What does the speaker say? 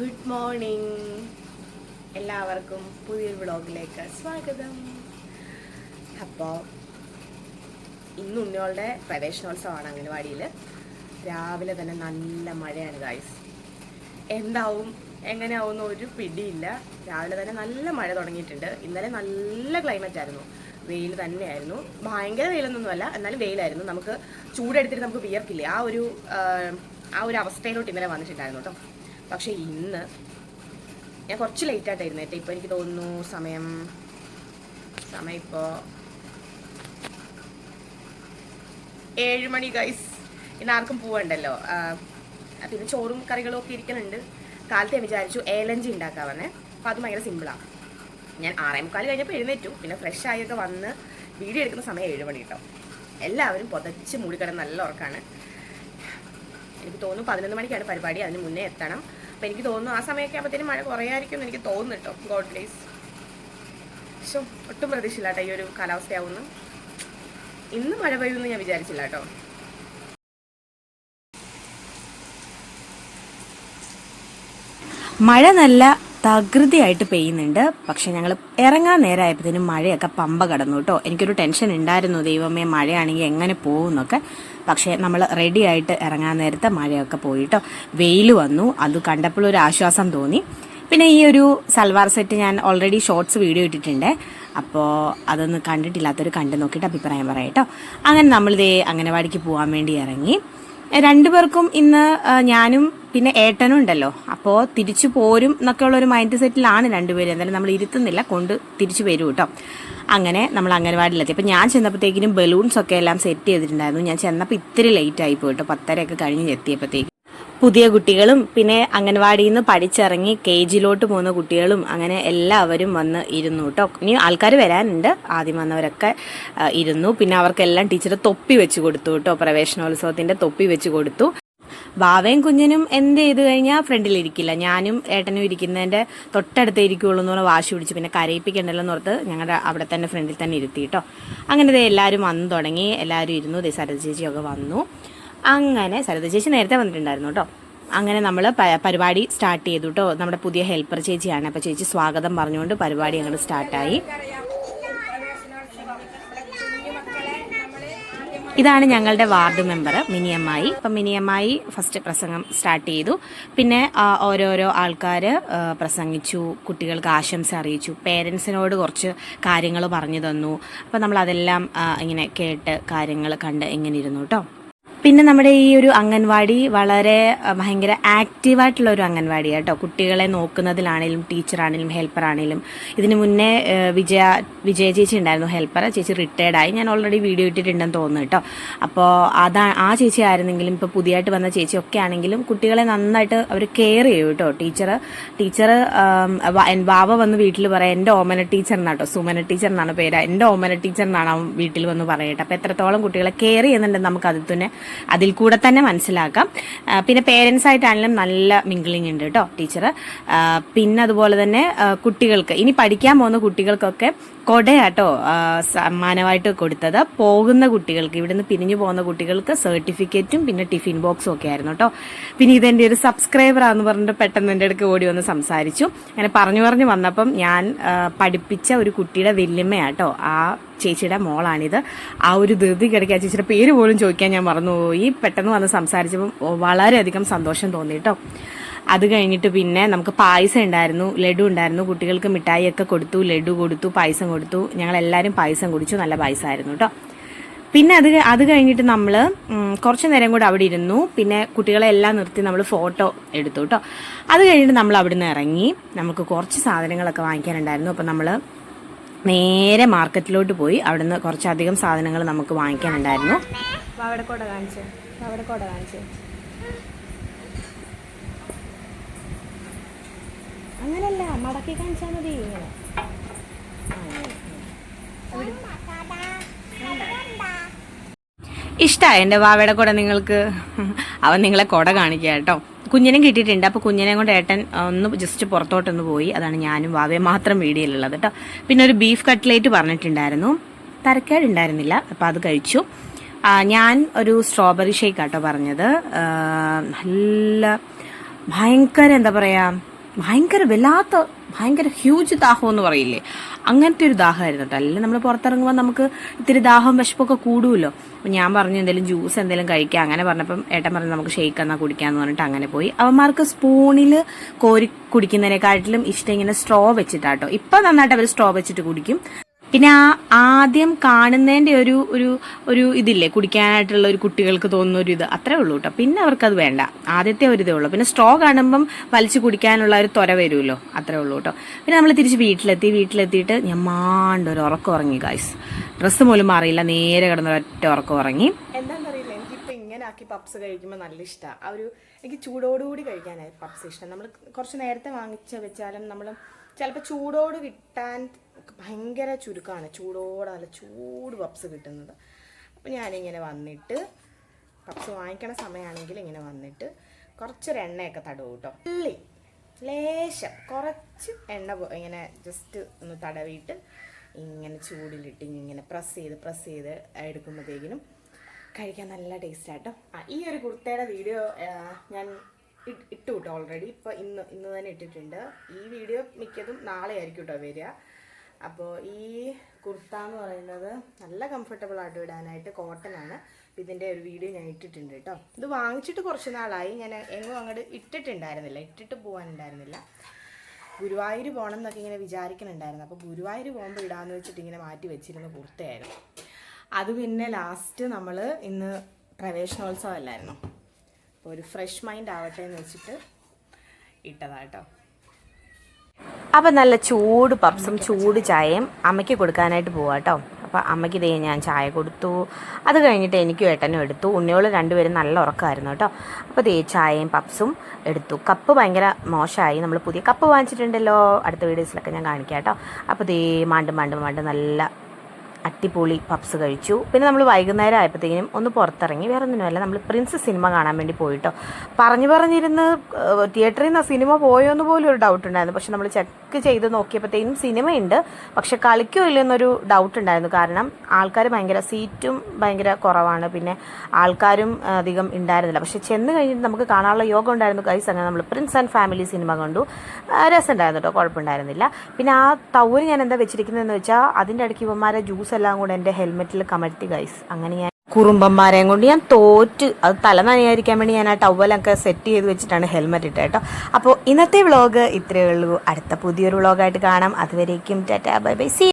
Good morning എല്ലാവർക്കും പുതിയൊരു വ്ളോഗിലേക്ക് സ്വാഗതം. അപ്പോൾ ഇന്ന് ഉണ്ണിയോളുടെ പ്രവേശനോത്സവമാണ് അംഗനവാടിയിൽ രാവിലെ തന്നെ നല്ല മഴയാണ് ഗായ്സ് എന്താവും? എങ്ങനെയാവും എന്ന് ഒരു പിടിയില്ല. രാവിലെ തന്നെ നല്ല മഴ തുടങ്ങിയിട്ടുണ്ട്. ഇന്നലെ നല്ല ക്ലൈമറ്റ് ആയിരുന്നു. വെയിൽ തന്നെയായിരുന്നു. ഭയങ്കര വെയിലൊന്നുമല്ല എന്നാലും വെയിലായിരുന്നു. നമുക്ക് ചൂടെടുത്തിട്ട് നമുക്ക് വിയർക്കില്ലേ ആ ഒരു ആ ഒരു അവസ്ഥയിലോട്ട് ഇന്നലെ വന്നിട്ടുണ്ടായിരുന്നു കേട്ടോ. പക്ഷേ ഇന്ന് ഞാൻ കുറച്ച് ലേറ്റായിട്ടായിരുന്നു ഏറ്റവും ഇപ്പോൾ എനിക്ക് തോന്നുന്നു സമയം സമയം ഇപ്പോൾ ഏഴ് മണി ഗൈസ് ഇന്ന് ആർക്കും പോവണ്ടല്ലോ. പിന്നെ ചോറും കറികളും ഒക്കെ ഇരിക്കുന്നുണ്ട് കാലത്ത് ഞാൻ വിചാരിച്ചു ഏലഞ്ചി ഉണ്ടാക്കാമെന്നേ. അപ്പോൾ അത് ഭയങ്കര സിമ്പിളാണ് ഞാൻ ആറേ മുക്കാൽ കഴിഞ്ഞപ്പോൾ എഴുന്നേറ്റു. പിന്നെ ഫ്രഷ് ആയൊക്കെ വന്ന് വീഡിയോ എടുക്കുന്ന സമയം ഏഴ് മണി കേട്ടോ. എല്ലാവരും പുതച്ച് മൂടിക്കിടന്ന് നല്ല ഉറക്കാണ്. എനിക്ക് തോന്നുന്നു പതിനൊന്ന് മണിക്കാണ് പരിപാടി. അതിന് മുന്നേ എത്തണം. അപ്പം എനിക്ക് തോന്നുന്നു ആ സമയമൊക്കെ ആകുമ്പോഴത്തേനും മഴ കുറയായിരിക്കും എന്ന് എനിക്ക് തോന്നുന്നു കേട്ടോ ഗോഡ് ബ്ലേസ് പക്ഷേ ഒട്ടും പ്രതീക്ഷയില്ല കേട്ടോ ഈ ഒരു കാലാവസ്ഥയാവുന്നു ഇന്ന് മഴ പെയ്യുമെന്ന് ഞാൻ വിചാരിച്ചില്ല കേട്ടോ. മഴ നല്ല തകൃതിയായിട്ട് പെയ്യുന്നുണ്ട്. പക്ഷെ ഞങ്ങൾ ഇറങ്ങാൻ നേരമായപ്പോഴത്തേനും മഴയൊക്കെ പമ്പ കടന്നു കേട്ടോ. എനിക്കൊരു ടെൻഷൻ ഉണ്ടായിരുന്നു ദൈവമേ മഴയാണെങ്കിൽ എങ്ങനെ പോകുന്നൊക്കെ പക്ഷേ നമ്മൾ റെഡി ആയിട്ട് ഇറങ്ങാൻ നേരത്തെ മഴയൊക്കെ പോയിട്ടോ വെയിൽ വന്നു അത് കണ്ടപ്പോൾ ഒരു ആശ്വാസം തോന്നി. പിന്നെ ഈ ഒരു സൽവാർ സെറ്റ് ഞാൻ ഓൾറെഡി ഷോർട്സ് വീഡിയോ ഇട്ടിട്ടുണ്ട്. അപ്പോൾ അതൊന്ന് കണ്ടിട്ടില്ലാത്തൊരു കണ്ടു നോക്കിയിട്ട് അഭിപ്രായം പറയട്ടോ അങ്ങനെ നമ്മളിതേ അംഗനവാടിക്ക് പോകാൻ വേണ്ടി ഇറങ്ങി. രണ്ടുപേർക്കും ഇന്ന് ഞാനും പിന്നെ ഏട്ടനും ഉണ്ടല്ലോ അപ്പോൾ തിരിച്ചു പോരും എന്നൊക്കെ ഉള്ള ഒരു മൈൻഡ് സെറ്റിലാണ് രണ്ടുപേരും. എന്തായാലും നമ്മൾ ഇരുത്തുന്നില്ല. കൊണ്ട് തിരിച്ചു വരും കേട്ടോ അങ്ങനെ നമ്മൾ അംഗനവാടിയിലെത്തി അപ്പോൾ ഞാൻ ചെന്നപ്പോഴത്തേക്കിനും ബലൂൺസ് ഒക്കെ എല്ലാം സെറ്റ് ചെയ്തിട്ടുണ്ടായിരുന്നു. ഞാൻ ചെന്നപ്പോൾ ഇത്തിരി ലേറ്റ് ആയി പോയിട്ടോ പത്തരയൊക്കെ കഴിഞ്ഞ് എത്തിയപ്പോഴത്തേക്ക്. പുതിയ കുട്ടികളും പിന്നെ അംഗൻവാടിയിൽ നിന്ന് പഠിച്ചിറങ്ങി കെ ജിയിലോട്ട് പോകുന്ന കുട്ടികളും അങ്ങനെ എല്ലാവരും വന്ന് ഇരുന്നു കേട്ടോ ഇനി ആൾക്കാർ വരാനുണ്ട്. ആദ്യം വന്നവരൊക്കെ ഇരുന്നു. പിന്നെ അവർക്കെല്ലാം ടീച്ചർ തൊപ്പി വെച്ച് കൊടുത്തു കേട്ടോ പ്രവേശനോത്സവത്തിന്റെ തൊപ്പി വെച്ച് കൊടുത്തു. ബാവയും കുഞ്ഞിനും എന്ത് ചെയ്ത് കഴിഞ്ഞാൽ ഫ്രണ്ടിലിരിക്കില്ല ഞാനും ഏട്ടനും ഇരിക്കുന്നതിന്റെ തൊട്ടടുത്തേ ഇരിക്കുള്ളൂ എന്ന് പറഞ്ഞാൽ വാശി പിടിച്ച് പിന്നെ കരയിപ്പിക്കണ്ടല്ലോ എന്ന് ഓർത്ത് ഞങ്ങളുടെ അവിടെ തന്നെ ഫ്രണ്ടിൽ തന്നെ ഇരുത്തി കേട്ടോ അങ്ങനെ എല്ലാവരും വന്നു തുടങ്ങി. എല്ലാവരും ഇരുന്നു. ദേ സരത ചേച്ചിയൊക്കെ വന്നു. അങ്ങനെ സരത ചേച്ചി നേരത്തെ വന്നിട്ടുണ്ടായിരുന്നു കേട്ടോ അങ്ങനെ നമ്മൾ പരിപാടി സ്റ്റാർട്ട് ചെയ്തു കേട്ടോ നമ്മുടെ പുതിയ ഹെൽപ്പർ ചേച്ചിയാണ്. അപ്പോൾ ചേച്ചി സ്വാഗതം പറഞ്ഞുകൊണ്ട് പരിപാടി അങ്ങോട്ട് സ്റ്റാർട്ടായി ഇതാണ് ഞങ്ങളുടെ വാർഡ് മെമ്പർ മിനിയമ്മായി അപ്പം മിനിയമ്മായി ഫസ്റ്റ് പ്രസംഗം സ്റ്റാർട്ട് ചെയ്തു. പിന്നെ ഓരോരോ ആൾക്കാർ പ്രസംഗിച്ചു കുട്ടികൾക്ക് ആശംസ അറിയിച്ചു. പേരൻസിനോട് കുറച്ച് കാര്യങ്ങൾ പറഞ്ഞു തന്നു. അപ്പം നമ്മൾ അതെല്ലാം ഇങ്ങനെ കേട്ട് കാര്യങ്ങൾ കണ്ട് ഇങ്ങനെ ഇരുന്നു കേട്ടോ പിന്നെ നമ്മുടെ ഈ ഒരു അംഗൻവാടി വളരെ ഭയങ്കര ആക്റ്റീവായിട്ടുള്ള ഒരു അംഗൻവാടി കേട്ടോ കുട്ടികളെ നോക്കുന്നതിലാണേലും ടീച്ചറാണേലും ഹെൽപ്പറാണേലും. ഇതിന് മുന്നേ വിജയ വിജയ ചേച്ചി ഉണ്ടായിരുന്നു ഹെൽപ്പർ ചേച്ചി റിട്ടയർഡ് ആയി. ഞാൻ ഓൾറെഡി വീഡിയോ ഇട്ടിട്ടുണ്ടെന്ന് തോന്നുന്നു കേട്ടോ. അപ്പോൾ അതാ ആ ചേച്ചി ആയിരുന്നെങ്കിലും ഇപ്പോൾ പുതിയതായിട്ട് വന്ന ചേച്ചി ഒക്കെ ആണെങ്കിലും കുട്ടികളെ നന്നായിട്ട് അവർ കെയർ ചെയ്യും കേട്ടോ. ടീച്ചർ ടീച്ചർ വാവ വന്ന് വീട്ടിൽ പറയാം എന്റെ ഓമന ടീച്ചർ എന്നാട്ടോ സുമന ടീച്ചർ എന്നാണ് പേര്. എന്റെ ഓമന ടീച്ചർ എന്നാണ് വീട്ടിൽ വന്ന് പറയട്ടെ. അപ്പോൾ എത്രത്തോളം കുട്ടികളെ കെയർ ചെയ്യുന്നുണ്ടെന്ന് നമുക്ക് അതിൽ തന്നെ അതിൽ കൂടെ തന്നെ മനസ്സിലാക്കാം. പിന്നെ പേരൻസ് ആയിട്ടാണെങ്കിലും നല്ല മിങ്കിളിംഗ് ഉണ്ട് കേട്ടോ ടീച്ചർ പിന്നെ അതുപോലെ തന്നെ കുട്ടികൾക്ക് ഇനി പഠിക്കാൻ പോകുന്ന കുട്ടികൾക്കൊക്കെ കൊടയാട്ടോ സമ്മാനമായിട്ട് കൊടുത്തത്. പോകുന്ന കുട്ടികൾക്ക് ഇവിടുന്ന് പിരിഞ്ഞു പോകുന്ന കുട്ടികൾക്ക് സർട്ടിഫിക്കറ്റും പിന്നെ ടിഫിൻ ബോക്സും ഒക്കെ ആയിരുന്നു കേട്ടോ. പിന്നെ ഇതെന്റെ ഒരു സബ്സ്ക്രൈബർ ആണെന്ന് പറഞ്ഞിട്ട് പെട്ടെന്ന് എന്റെ അടുക്ക് ഓടി വന്ന് സംസാരിച്ചു. അങ്ങനെ പറഞ്ഞു പറഞ്ഞു വന്നപ്പം ഞാൻ പഠിപ്പിച്ച ഒരു കുട്ടിയുടെ വെല്ലുമ്മയാട്ടോ ആ ചേച്ചിയുടെ മോളാണിത്. ആ ഒരു ധൃതി കിടക്കുക ആ ചേച്ചിയുടെ പേര് പോലും ചോദിക്കാൻ ഞാൻ മറന്നുപോയി. പെട്ടെന്ന് വന്ന് സംസാരിച്ചപ്പോൾ വളരെയധികം സന്തോഷം തോന്നി കേട്ടോ. അത് കഴിഞ്ഞിട്ട് പിന്നെ നമുക്ക് പായസം ഉണ്ടായിരുന്നു ലഡു ഉണ്ടായിരുന്നു. കുട്ടികൾക്ക് മിഠായി ഒക്കെ കൊടുത്തു ലഡു കൊടുത്തു പായസം കൊടുത്തു. ഞങ്ങൾ എല്ലാവരും പായസം കുടിച്ചു നല്ല പായസമായിരുന്നു കേട്ടോ പിന്നെ അത് അത് കഴിഞ്ഞിട്ട് നമ്മൾ കുറച്ച് നേരം കൂടെ അവിടെ ഇരുന്നു. പിന്നെ കുട്ടികളെ എല്ലാം നിർത്തി നമ്മൾ ഫോട്ടോ എടുത്തു കേട്ടോ അത് കഴിഞ്ഞിട്ട് നമ്മൾ അവിടെ നിന്ന് ഇറങ്ങി. നമുക്ക് കുറച്ച് സാധനങ്ങളൊക്കെ വാങ്ങിക്കാനുണ്ടായിരുന്നു. അപ്പം നമ്മൾ നേരെ മാർക്കറ്റിലോട്ട് പോയി അവിടുന്ന് കുറച്ചധികം സാധനങ്ങൾ നമുക്ക് വാങ്ങിക്കാനുണ്ടായിരുന്നു. അവിടെ കാണിച്ചേ. അവിടെ അങ്ങനല്ല മടക്കി കാണിച്ചാൽ മതി. ഇങ്ങനെ. ഇഷ്ടമായി എന്റെ വാവയുടെ കൂടെ നിങ്ങൾക്ക്. അവൻ നിങ്ങളെ കുട കാണിക്കുക കേട്ടോ. കുഞ്ഞിനെ കിട്ടിയിട്ടുണ്ട്. അപ്പോൾ കുഞ്ഞിനെ കൊണ്ട് ഏട്ടൻ ഒന്ന് ജസ്റ്റ് പുറത്തോട്ടൊന്ന് പോയി. അതാണ് ഞാനും വാവയെ മാത്രം വീഡിയോയിലുള്ളത് കേട്ടോ. പിന്നെ ഒരു ബീഫ് കട്ട്ലേറ്റ് പറഞ്ഞിട്ടുണ്ടായിരുന്നു. തരക്കേടുണ്ടായിരുന്നില്ല. അപ്പോൾ അത് കഴിച്ചു. ഞാൻ ഒരു സ്ട്രോബെറി ഷേക്ക് ആട്ടോ പറഞ്ഞത്. നല്ല ഭയങ്കര എന്താ പറയാ ഭയങ്കര വല്ലാത്ത ഭയങ്കര ഹ്യൂജ് ദാഹം എന്ന് പറയില്ലേ? അങ്ങനത്തെ ഒരു ദാഹമായിരുന്നു കേട്ടോ അല്ലെങ്കിൽ നമ്മൾ പുറത്തിറങ്ങുമ്പോൾ നമുക്ക് ഇത്തിരി ദാഹം വിശപ്പൊക്കെ കൂടുമല്ലോ അപ്പം ഞാൻ പറഞ്ഞു എന്തെങ്കിലും ജ്യൂസ് എന്തെങ്കിലും കഴിക്കാം. അങ്ങനെ പറഞ്ഞപ്പം ഏട്ടൻ പറഞ്ഞു നമുക്ക് ഷെയ്ക്ക് എന്നാൽ കുടിക്കാന്ന് പറഞ്ഞിട്ട് അങ്ങനെ പോയി. അവന്മാർക്ക് സ്പൂണിൽ കോരി കുടിക്കുന്നതിനെക്കാട്ടിലും ഇഷ്ടം ഇങ്ങനെ സ്ട്രോ വെച്ചിട്ടാട്ടോ ഇപ്പം നന്നായിട്ട് അവർ സ്ട്രോ വെച്ചിട്ട് കുടിക്കും. പിന്നെ ആ ആദ്യം കാണുന്നതിന്റെ ഒരു ഒരു ഒരു ഇതില്ലേ കുടിക്കാനായിട്ടുള്ള ഒരു കുട്ടികൾക്ക് തോന്നുന്ന ഒരു ഇത്. അത്രേ ഉള്ളൂ കേട്ടോ പിന്നെ അവർക്കത് വേണ്ട. ആദ്യത്തെ ഒരു ഇതേ ഉള്ളൂ. പിന്നെ സ്ട്രോ കാണുമ്പം വലിച്ചു കുടിക്കാനുള്ള ഒരു ത്വര വരുമല്ലോ. അത്രേ ഉള്ളൂ കേട്ടോ പിന്നെ നമ്മൾ തിരിച്ച് വീട്ടിലെത്തി. വീട്ടിലെത്തിയിട്ട് ഞാൻ മാണ്ട ഒരു ഉറക്കം ഉറങ്ങി ഗായ്സ് ഡ്രസ്സ് പോലും മാറിയില്ല. നേരെ കിടന്ന ഒറ്റ ഉറക്കം ഉറങ്ങി. എന്താണെന്നറിയില്ല ഇങ്ങനെ ആക്കി പപ്സ് കഴിക്കുമ്പോൾ നല്ല ഇഷ്ടമാണ് ആ ഒരു എനിക്ക് ചൂടോടുകൂടി കഴിക്കാനായി പപ്സ് ഇഷ്ടം. നമ്മൾ കുറച്ച് നേരത്തെ വാങ്ങിച്ച് വെച്ചാലും നമ്മൾ ചിലപ്പോൾ ചൂടോട് കിട്ടാൻ ഭയങ്കര ചുരുക്കമാണ്. ചൂടോടെ നല്ല ചൂട് പപ്സ് കിട്ടുന്നത്. അപ്പോൾ ഞാനിങ്ങനെ വന്നിട്ട് പപ്സ് വാങ്ങിക്കണ സമയമാണെങ്കിൽ ഇങ്ങനെ വന്നിട്ട് കുറച്ചൊരു എണ്ണയൊക്കെ തടവും കേട്ടോ ഉള്ളി. ലേശം. കുറച്ച് എണ്ണ ഇങ്ങനെ ജസ്റ്റ് ഒന്ന് തടവിയിട്ട് ഇങ്ങനെ ചൂടിലിട്ട് ഇങ്ങനെ പ്രസ് ചെയ്ത് പ്രസ് ചെയ്ത് എടുക്കുമ്പോഴത്തേക്കിനും കഴിക്കാൻ നല്ല ടേസ്റ്റ് ആ ഈ ഒരു കുർത്തയുടെ വീഡിയോ ഞാൻ ഇട്ടു കേട്ടോ ഓൾറെഡി ഇപ്പോൾ ഇന്ന് ഇന്ന് തന്നെ ഇട്ടിട്ടുണ്ട്. ഈ വീഡിയോ മിക്കതും നാളെ ആയിരിക്കും കേട്ടോ വരിക. അപ്പോൾ ഈ കുർത്ത എന്ന് പറയുന്നത് നല്ല കംഫർട്ടബിൾ ആയിട്ട് ഇടാനായിട്ട് കോട്ടൺ ആണ്. ഇതിന്റെ ഒരു വീഡിയോ ഞാൻ ഇട്ടിട്ടുണ്ട് കേട്ടോ ഇത് വാങ്ങിച്ചിട്ട് കുറച്ച് നാളായി. ഞാൻ എങ്ങും അങ്ങോട്ട് ഇട്ടിട്ടുണ്ടായിരുന്നില്ല. ഇട്ടിട്ട് പോകാനുണ്ടായിരുന്നില്ല ഗുരുവായൂർ പോകണം എന്നൊക്കെ ഇങ്ങനെ വിചാരിക്കുന്നുണ്ടായിരുന്നു അപ്പോൾ ഗുരുവായൂർ പോകുമ്പോൾ ഇടാമെന്ന് വെച്ചിട്ട് ഇങ്ങനെ മാറ്റി വെച്ചിരുന്ന കുർത്തയായിരുന്നു. അത് പിന്നെ ലാസ്റ്റ് നമ്മൾ ഇന്ന് പ്രവേശനോത്സവം അല്ലായിരുന്നു? അപ്പോൾ ഒരു ഫ്രഷ് മൈൻഡ് ആവട്ടെ എന്ന് വെച്ചിട്ട് ഇട്ടതാട്ടോ അപ്പം നല്ല ചൂട് പപ്സും ചൂട് ചായയും അമ്മയ്ക്ക് കൊടുക്കാനായിട്ട് പോവാം കേട്ടോ അപ്പം അമ്മയ്ക്ക് ഇതേ ഞാൻ ചായ കൊടുത്തു. അത് കഴിഞ്ഞിട്ട് എനിക്കും ഏട്ടനും എടുത്തു. ഉണ്ണിയോൾ രണ്ടുപേരും നല്ല ഉറക്കമായിരുന്നു കേട്ടോ അപ്പോൾ ദേ ചായയും പപ്സും എടുത്തു. കപ്പ് ഭയങ്കര മോശമായി. നമ്മൾ പുതിയ കപ്പ് വാങ്ങിച്ചിട്ടുണ്ടല്ലോ. അടുത്ത വീഡിയോസിലൊക്കെ ഞാൻ കാണിക്കാം കേട്ടോ അപ്പോൾ ദേ മാണ്ട് മാണ്ട് മാണ്ട് നല്ല അട്ടിപ്പൊളി പപ്സ് കഴിച്ചു. പിന്നെ നമ്മൾ വൈകുന്നേരം ആയപ്പോഴത്തേക്കും ഒന്ന് പുറത്തിറങ്ങി. വേറെ ഒന്നുമല്ല നമ്മൾ പ്രിൻസ് സിനിമ കാണാൻ വേണ്ടി പോയിട്ടോ. പറഞ്ഞു പറഞ്ഞിരുന്ന് തിയേറ്ററിൽ നിന്ന് സിനിമ പോയോ എന്ന് പോലും ഒരു ഡൗട്ട് ഉണ്ടായിരുന്നു. പക്ഷെ നമ്മൾ ചെക്ക് ചെയ്ത് നോക്കിയപ്പോഴത്തേക്കും സിനിമയുണ്ട്. പക്ഷെ കളിക്കോ ഇല്ലെന്നൊരു ഡൗട്ട് ഉണ്ടായിരുന്നു. കാരണം ആൾക്കാർ ഭയങ്കര സീറ്റും ഭയങ്കര കുറവാണ്. പിന്നെ ആൾക്കാരും അധികം ഉണ്ടായിരുന്നില്ല. പക്ഷെ ചെന്ന് കഴിഞ്ഞിട്ട് നമുക്ക് കാണാനുള്ള യോഗം ഉണ്ടായിരുന്നു. കൈസ് അങ്ങനെ നമ്മൾ പ്രിൻസ് ആൻഡ് ഫാമിലി സിനിമ കണ്ടു. രസം രസമുണ്ടായിരുന്നു കേട്ടോ കുഴപ്പമുണ്ടായിരുന്നില്ല. പിന്നെ ആ തവര് ഞാൻ എന്താ വെച്ചിരിക്കുന്നതെന്ന് വെച്ചാൽ അതിന്റെ ഇടയ്ക്ക് ഇവന്മാരെ ജ്യൂസ് എല്ലാം കൂടെ എന്റെ ഹെൽമെറ്റിൽ കമഴ്ത്തി ഗൈസ് അങ്ങനെ ഞാൻ കുറുമ്പന്മാരെയും കൊണ്ട് ഞാൻ തോറ്റ് അത് തല നനയായിരിക്കാൻ വേണ്ടി ഞാൻ ആ ടവലൊക്കെ സെറ്റ് ചെയ്ത് വെച്ചിട്ടാണ് ഹെൽമെറ്റ് ഇട്ടത് കേട്ടോ. അപ്പോൾ ഇന്നത്തെ വ്ളോഗ് ഇത്രയേ ഉള്ളൂ. അടുത്ത പുതിയൊരു വ്ളോഗായിട്ട് കാണാം. അതുവരേക്കും ടാറ്റാ ബൈ ബൈ. സി